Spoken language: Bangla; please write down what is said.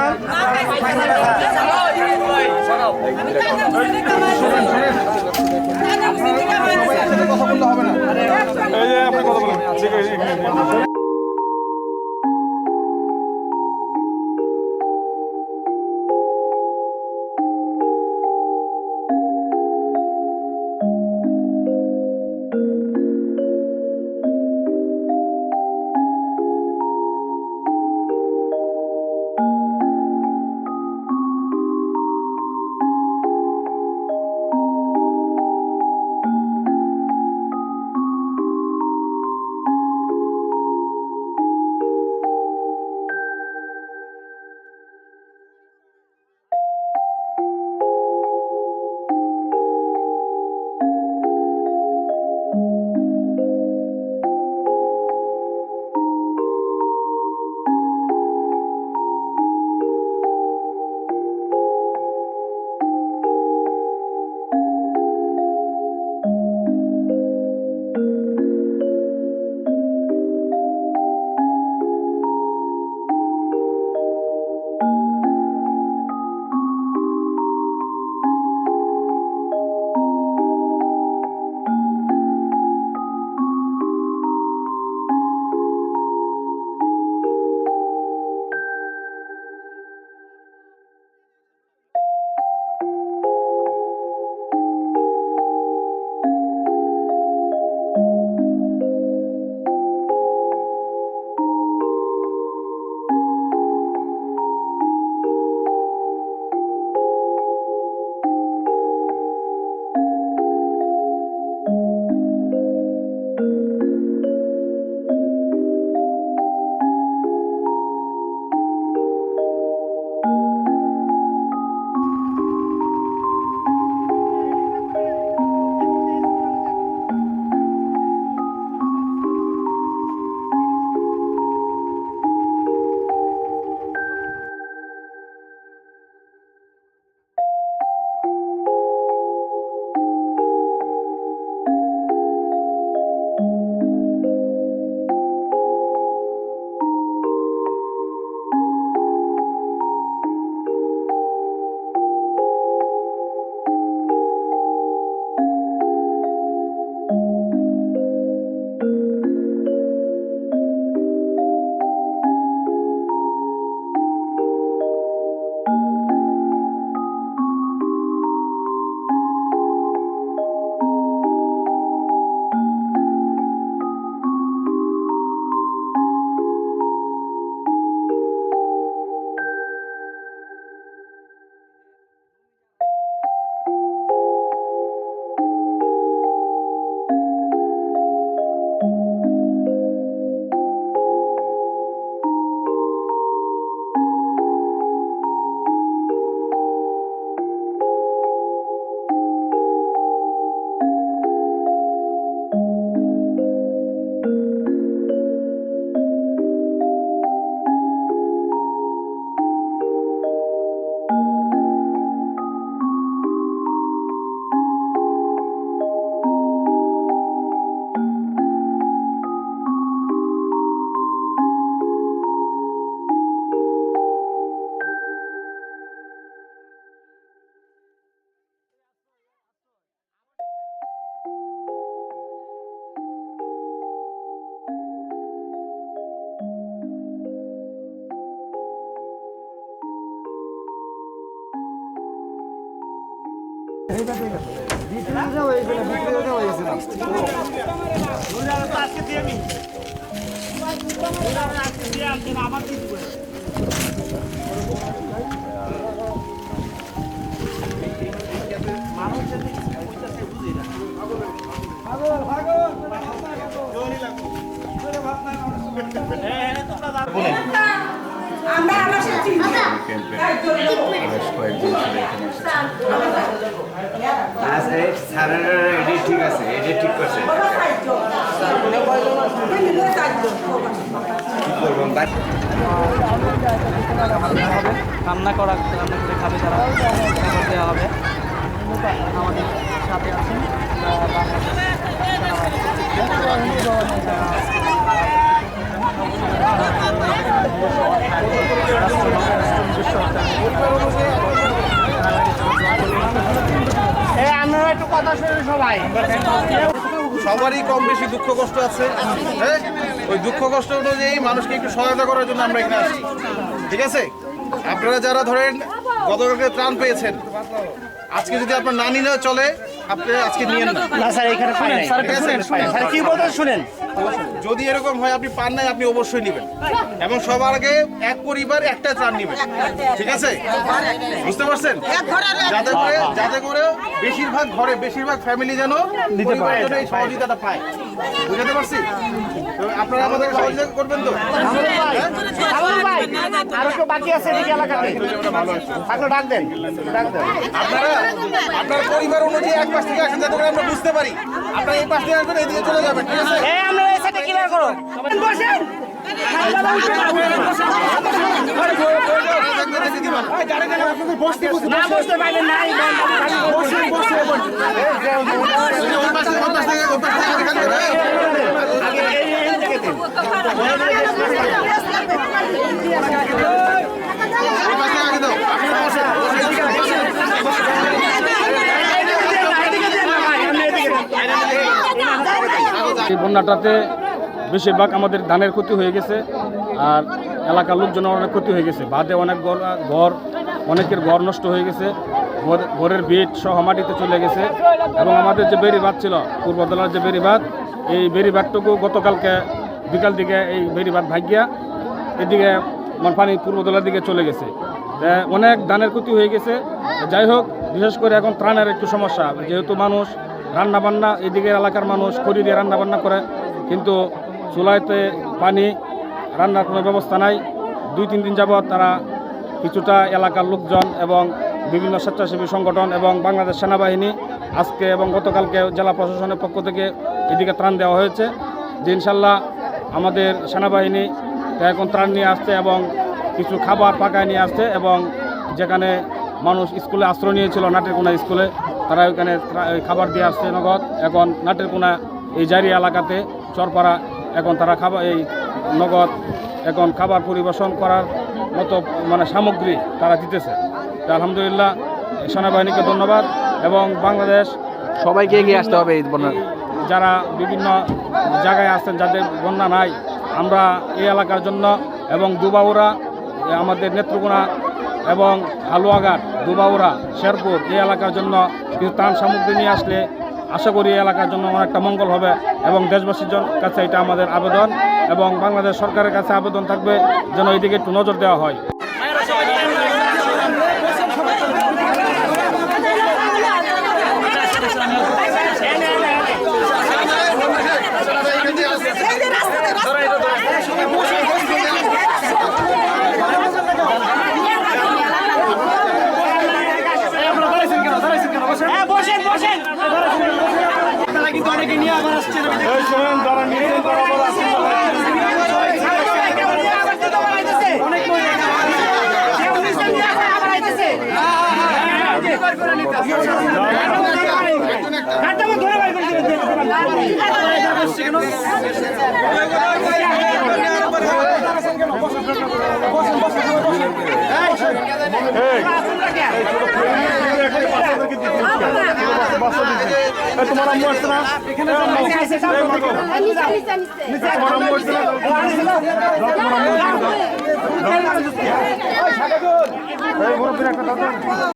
নাম এই যে আপনি কথা বলেন ঠিক আছে বেশ ঠিক আছে ঠিক করছে করা করে খাবে তারা খাবার দেওয়া হবে আমাদের সাথে আছেন আহ, বাংলাদেশ সবারই কম বেশি দুঃখ কষ্ট আছে। হ্যাঁ? ওই দুঃখ কষ্ট অনুযায়ী মানুষকে একটু সহায়তা করার জন্য আমরা এখানে আসছি। ঠিক আছে? আপনারা যারা ধরেন গতকালকে ত্রাণ পেয়েছেন, আজকে যদি আপনার না চলে আপনি আজকে নিয়েন না স্যার এখানে পাই নাই? স্যার কি বলতেন শুনেন? যদি এরকম হয় আপনি পান নাই আপনি অবশ্যই নেবেন। এবং সবার আগে এক পরিবার একটা ত্রাণ নেবেন। ঠিক আছে? বুঝতে পারছেন? যাতে করে যাতে করে বেশিরভাগ ঘরে বেশিরভাগ ফ্যামিলি যেন এই সহযোগিতাটা পায়। বুঝতে পারছি? আপনারা আমাদের সহযোগিতা করবেন তো? আরও কেউ বাকি আছে এদিকে এলাকাতে। ডাক দেন ডাক দেন। আপনারা আপনার পরিবার অনুযায়ী এক পাশ থেকে আসেন যাতে করে আমরা বুঝতে পারি। আপনারা এই পাশ থেকে আসবেন এইদিকে চলে যাবেন ঠিক আছে? এই আমরা এই সাথে ক্লিয়ার করো। বসেন। না বসতে পারবেন না এই বসেন বসে ওই পাশ থেকে ওই পাশ থেকে ওই পাশ থেকে খালি করে, এই, আগে এই এই দিকে দিন ওই পাশ থেকে আগে দাও আপনারা বসেন, এদিকে দেন না ভাই আপনি এদিকে দেন এই বন্যাটাতে বেশিরভাগ আমাদের ধানের ক্ষতি হয়ে গেছে, আর এলাকার লোকজনের অনেক ক্ষতি হয়ে গেছে। বাদে অনেক ঘর- অনেকের ঘর নষ্ট হয়ে গেছে, ঘর- ঘরের বেড সহ মাটিতে চলে গেছে। এবং আমাদের যে বেড়িবাঁধ ছিল পূর্বদলার যে বেড়িবাঁধ, এই বেড়িবাঁধটুকু গতকালকে বিকাল দিকে এই বেড়িবাঁধ ভাগ্যা এদিকে মানে পানি পূর্বদলার দিকে চলে গেছে। অনেক ধানের ক্ষতি হয়ে গেছে। যাই হোক, বিশেষ করে এখন ত্রাণের একটু সমস্যা, যেহেতু মানুষ রান্না বান্না এদিকের এলাকার মানুষ খড়ি দিয়ে রান্নাবান্না করে, কিন্তু চুলাইতে পানি রান্নার কোনো ব্যবস্থা নাই। দুই, তিন দিন যাবৎ তারা কিছুটা এলাকার লোকজন এবং বিভিন্ন স্বেচ্ছাসেবী সংগঠন এবং বাংলাদেশ সেনাবাহিনী আজকে এবং গতকালকে জেলা প্রশাসনের পক্ষ থেকে এদিকে ত্রাণ দেওয়া হয়েছে। যে ইনশাল্লাহ আমাদের সেনাবাহিনী এখন ত্রাণ নিয়ে আসছে এবং কিছু খাবার পাকায় নিয়ে আসছে এবং যেখানে মানুষ স্কুলে আশ্রয় নিয়েছিল, নাটের নাটেরকোনা স্কুলে তারা ওইখানে খাবার দিয়ে আসছে নগদ। এখন নাটেরকোনা এই জারি এলাকাতে চরপাড়া এখন তারা খাবার এই নগদ এখন খাবার পরিবেশন করার মতো মানে সামগ্রী তারা দিতেছে। তা আলহামদুলিল্লাহ সেনাবাহিনীকে ধন্যবাদ এবং বাংলাদেশ সবাইকে এগিয়ে আসতে হবে এই বন্যা যারা বিভিন্ন জায়গায় আছেন যাদের বন্যা নাই আমরা এই এলাকার জন্য এবং দুবাউরা আমাদের নেত্রকোনা এবং হালুয়াঘাট দুবাউরা, শেরপুর, এই এলাকার জন্য কিছু ত্রাণ সামগ্রী নিয়ে আসলে আশা করি এলাকার জন্য অনেকটা মঙ্গল হবে এবং দেশবাসীর কাছে এটা আমাদের আবেদন এবং বাংলাদেশ সরকারের কাছে আবেদন থাকবে যেন এইদিকে একটু নজর দেওয়া হ্যাঁ বসেন বসেন আপনারা কিন্তু অনেকে নিয়ে আবার আসছেন এই শোনেন, যারা নিয়েছেন তারা আবার আসেন না ভাই। অনেক মহিলা কেউ নিচে নিয়ে আবার আবার আইতেছে ঘাটটা আমার ধরে বাড়ি করে দিলেন এই, তোমার আম্মু আসছে না এই, আম্মু। এই, মাগো। তোমার আম্মু আসছে না